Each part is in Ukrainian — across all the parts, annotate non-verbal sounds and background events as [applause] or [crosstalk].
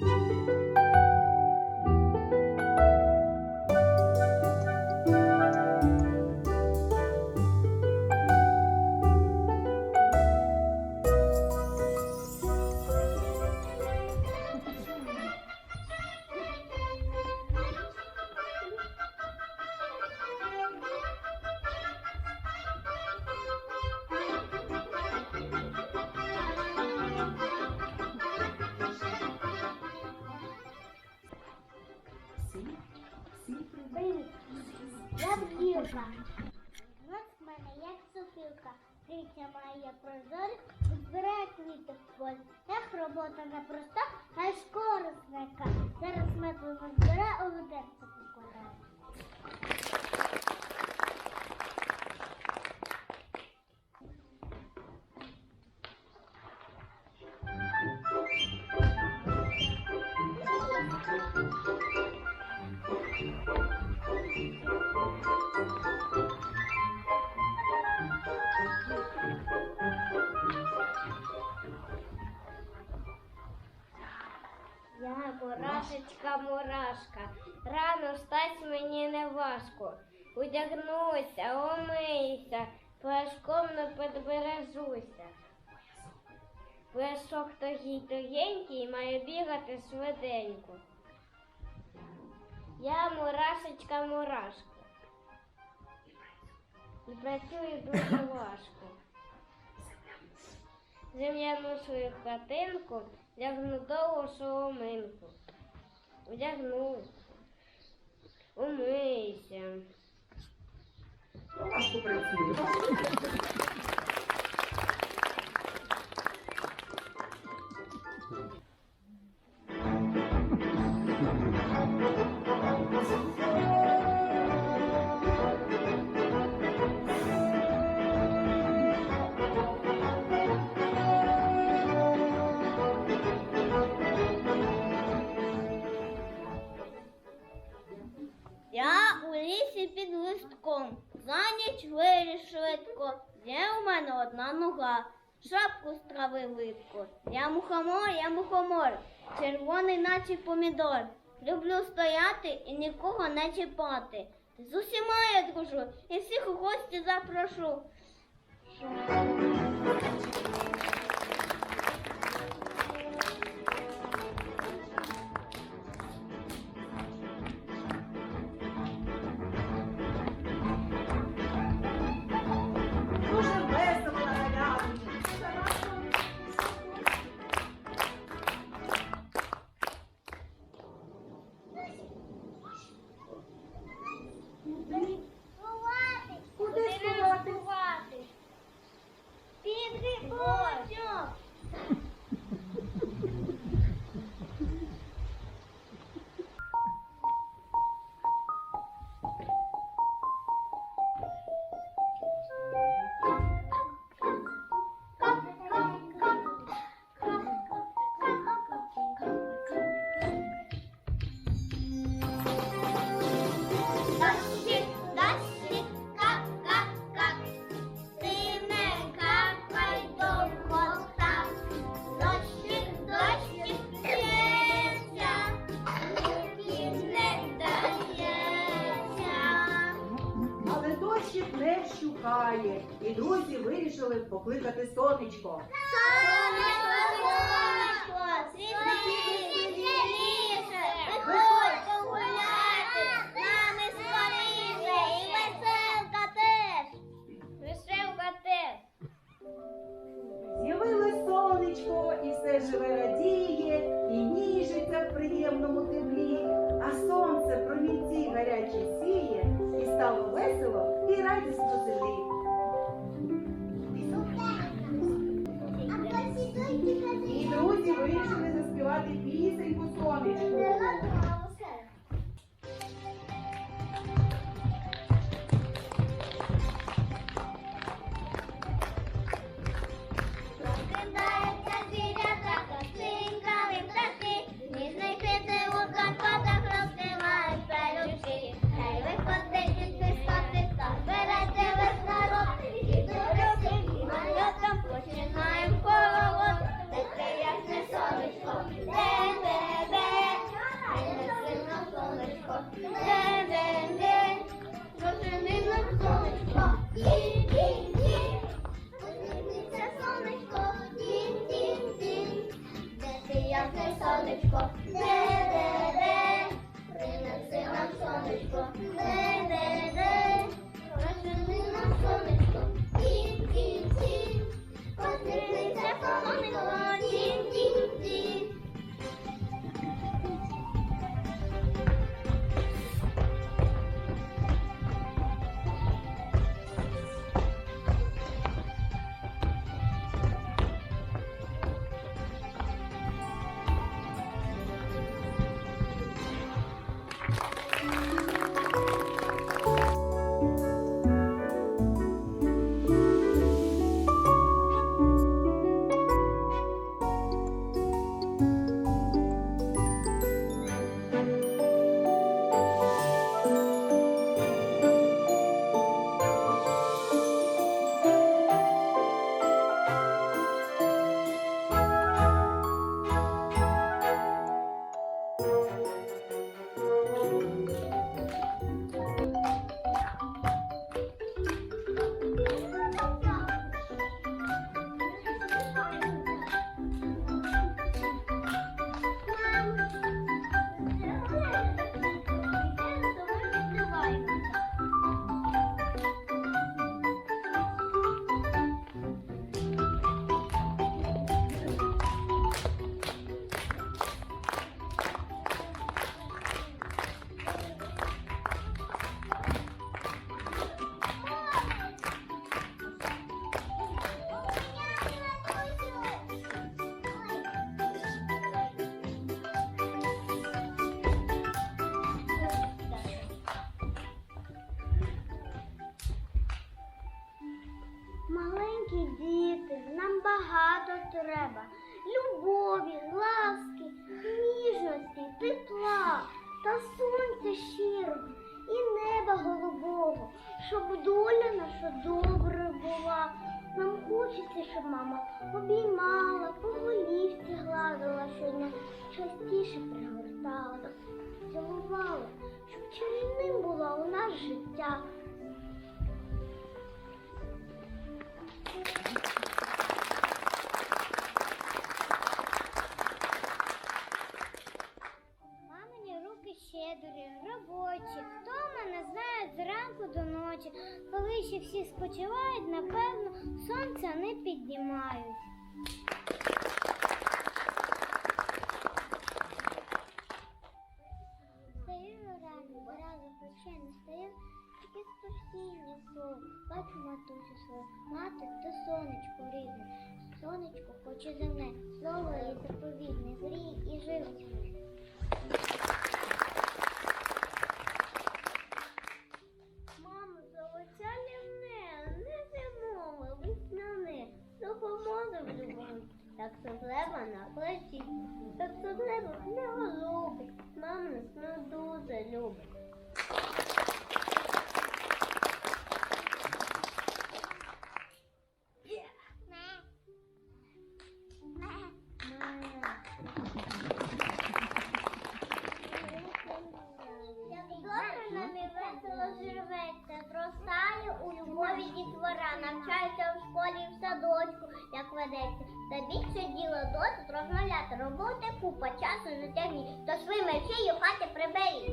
Música Ех, не проста, а й корисна яка. Зараз ми будемо збирає, у ведерце покладає. Мурашка, рано встать мені не важко. Одягнуся, омийся, пляшком не підбережуся. Пляшок тогій тогенький має бігати швиденько. Я мурашечка, мурашка. І працюю дуже [coughs] важко. Земляну свою хатинку, лягну довгу соломинку. Одягну, умийся. За ніч виріс швидко, є у мене одна нога, шапку з трави липко. Я мухомор, я мухомор, червоний, наче помідор. Люблю стояти і нікого не чіпати. З усіма я дружу і всіх у гості запрошу. Вщухає, і друзі вирішили покликати. Сонечко, сонечко, щирого і неба голубого, щоб доля наша доброю була. Нам хочеться, щоб мама обіймала, по голівці гладила щодня, частіше пригортала, цілувала, щоб чарівним було у нас життя. Зранку до ночі. Коли ще всі спочивають, напевно, сонця не піднімають. Стою рано, рано плече. Бачу матусю свою, мати то сонечко рідне, сонечко хоче земне, слово їй заповідне, грій і живить Так сотлева на плечі, так сотлева не голубить, мама нас не дуже любить. Як зростає у любові дітвора, навчається в школі в садочку, як ведеться. Та більше діло досить розмовляти, роботи купа, часу не тягніть, то свої мерчі у хаті приберіть.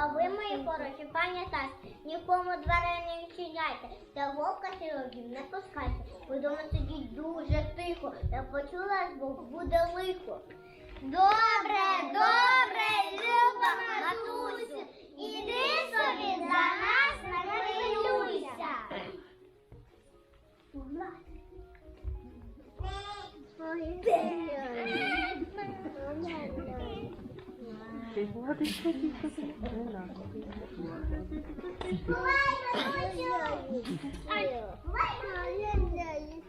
А ви, мої хороші, пам'ятайте, нікому дверей не відчиняйте, та вовка сірогів не пускайте. Ви дома сидіть дуже тихо, я почула звук, буде лихо. Добре, добре, люба матусю, іди собі за нас не хвилюйся. What is taking so long? I want you. I want you.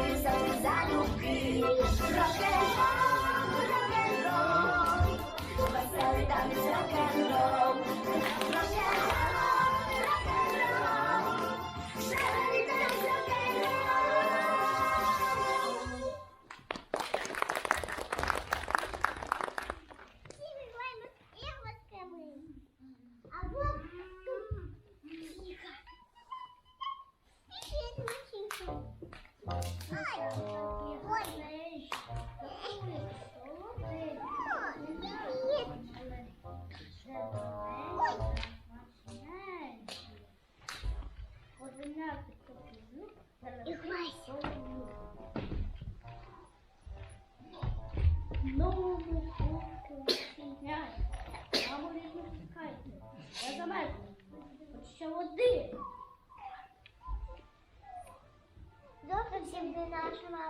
Танцюю залюбки, рок-н-рол, рок-н-рол, веселий танець рок-н-рол,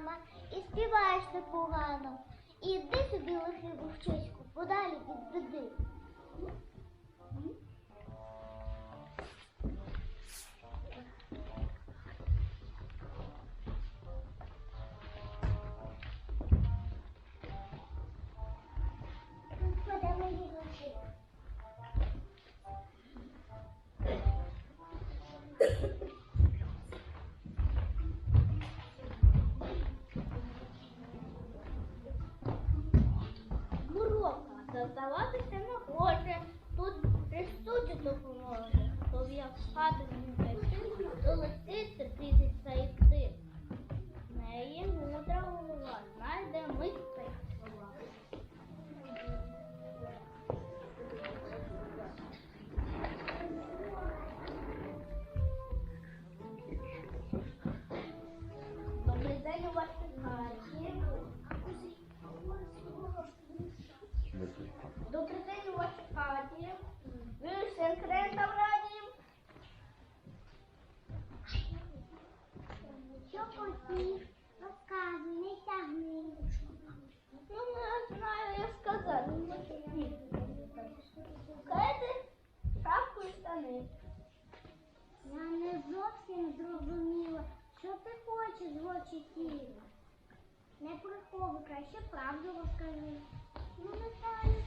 мама і співаєш непогано. Іди собі лихий вовчиську, подалі від біди. Мурока, заздаватися не хоче. Розказуй, не тягни. Ну, не знаю, як сказати. Скажете, шапку штани. Я не зовсім зрозуміла, що ти хочеш тіла. Не приховуй, краще правду розкажи. Ну, не знаю.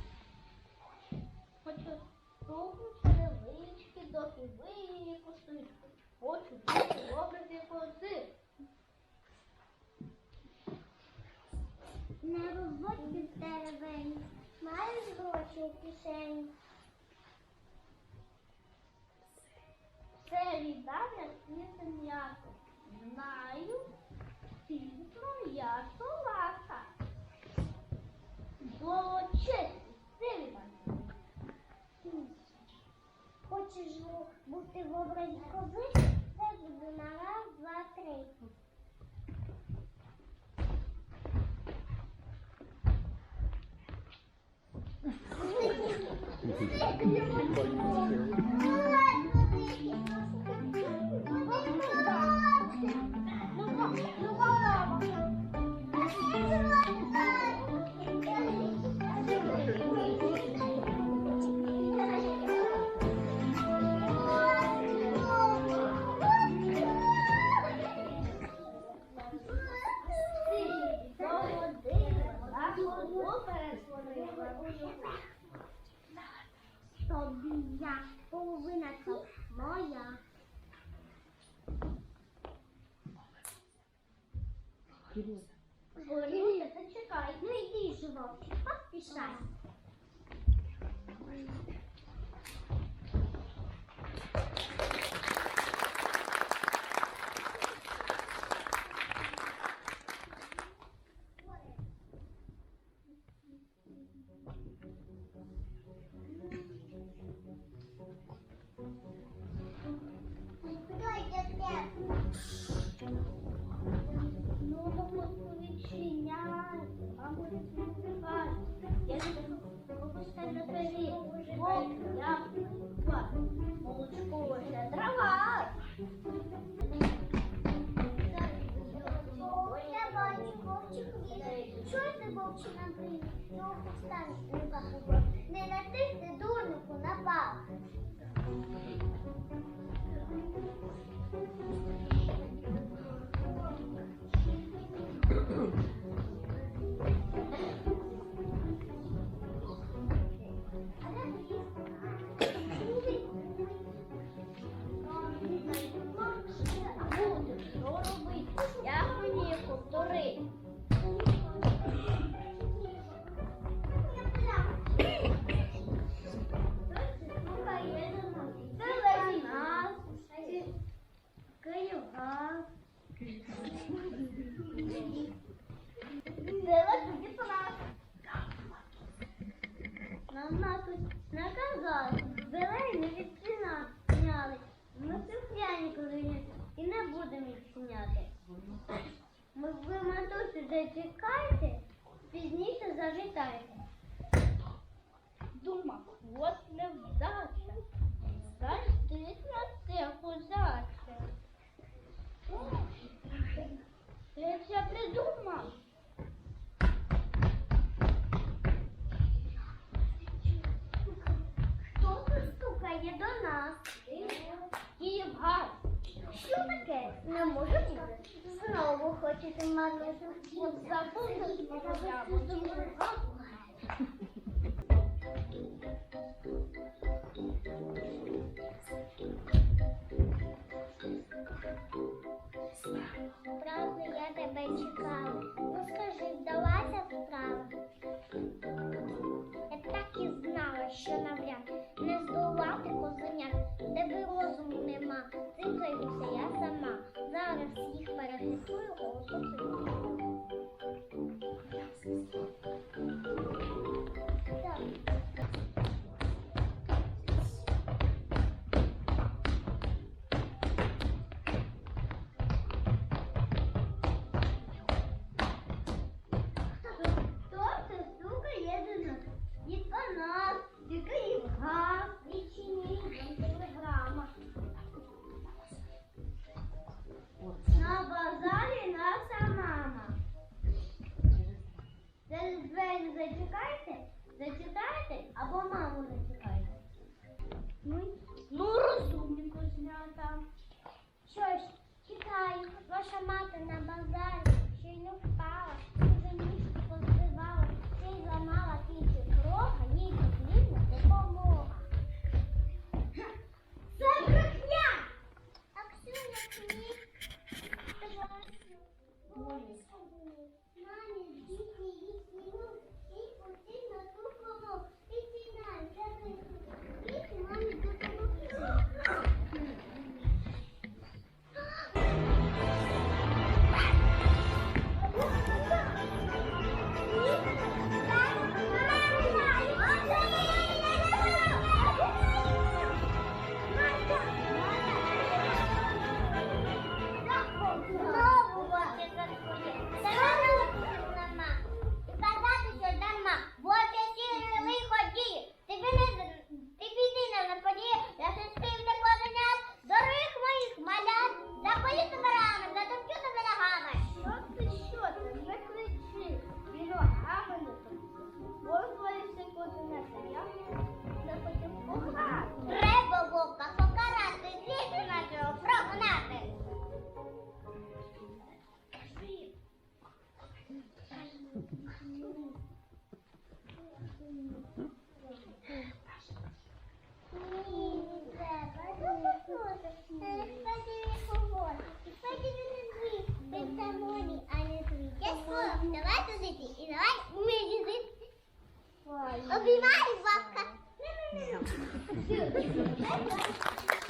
Хочу сукню, черевички, доки ви її кусують. Хочу бути в Не розводь під теревень. Маєш гроші у кишені. Це віддання світи м'ясо. Знаю, пізно я солата. Злочинці, сильна. Хочеш бути в образі кози? Це буде на раз, два, три. [laughs] Thank you. дома, от невдача. Зайди на те козаче. Ти це придумав. Хто стукає до нас? Київгар. Що таке? Не може бути. Знову хочете мене забути. Забути. Правда, я тебе чекала. Ну скажи, вдалася справа? Мене зачекайте, зачитайте або маму зачекайте. Ну, ну розумні кузнята. Що ж, чекаю, ваша мати на базарі, ще й не впала, дуже ніжку позбивала, ще й зламала тільки крога, їй потрібна допомога. Це брехня! А Ксюня мені. Болість. Обіймай, бабка. [laughs]